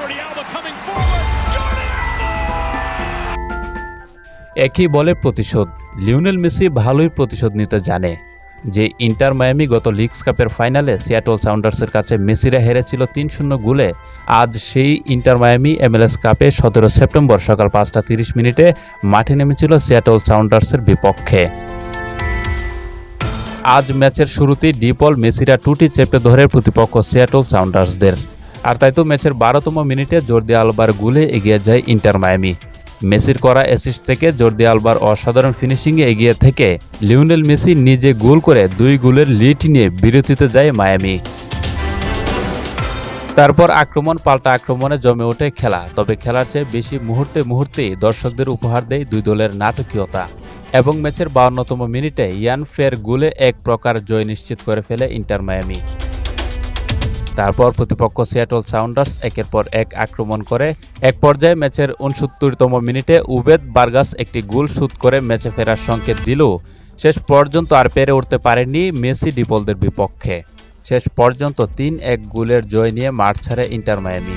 Jordi Alba coming forward. Jordi Alba! একই বলে প্রতিশোধ লিওনেল মেসি ভালোই প্রতিশোধ নিতে জানে যে ইন্টার মায়ামি গত লিগস কাপের ফাইনালে সিয়াটল সাউন্ডার্সের কাছে মেসিরা হেরেছিল তিন শূন্য গোলে, আজ সেই ইন্টার মায়ামি এমএলএস কাপে সতেরো সেপ্টেম্বর সকাল পাঁচটা তিরিশ মিনিটে মাঠে নেমেছিল সিয়াটল সাউন্ডার্সের বিপক্ষে আজ ম্যাচের শুরুতেই ডিপল মেসিরা টুটি চেপে ধরে প্রতিপক্ষ সিয়াটল সাউন্ডার্সদের আর তাই তো ম্যাচের বারোতম মিনিটে জর্দি আলবার গুলে এগিয়ে যায় ইন্টার মায়ামি। মেসির করা অ্যাসিস্ট থেকে জর্দি আলবার অসাধারণ ফিনিশিংয়ে এগিয়ে থেকে লিওনেল মেসি নিজে গোল করে দুই গোলের লিড নিয়ে বিরতিতে যায় মায়ামি। তারপর আক্রমণ, পাল্টা আক্রমণে জমে ওঠে খেলা। তবে খেলার চেয়ে বেশি মুহূর্তে মুহূর্তেই দর্শকদের উপহার দেয় দুই দলের নাটকীয়তা। এবং ম্যাচের বাউন্নতম মিনিটে ইয়ান ফের গোলে এক প্রকার জয় নিশ্চিত করে ফেলে ইন্টার মায়ামি। তারপর প্রতিপক্ষ সিয়াটল সাউন্ডার্স একের পর এক আক্রমণ করে। এক পর্যায়ে ম্যাচের উনসত্তরতম মিনিটে উবেদ বার্গাস একটি গোল শুট করে ম্যাচে ফেরার সংকেত দিল। শেষ পর্যন্ত আর পেরে উঠতে পারেনি মেসি ডিপলদের বিপক্ষে। শেষ পর্যন্ত তিন এক গোলের জয় নিয়ে মাঠ ছাড়ে ইন্টার মায়ামি।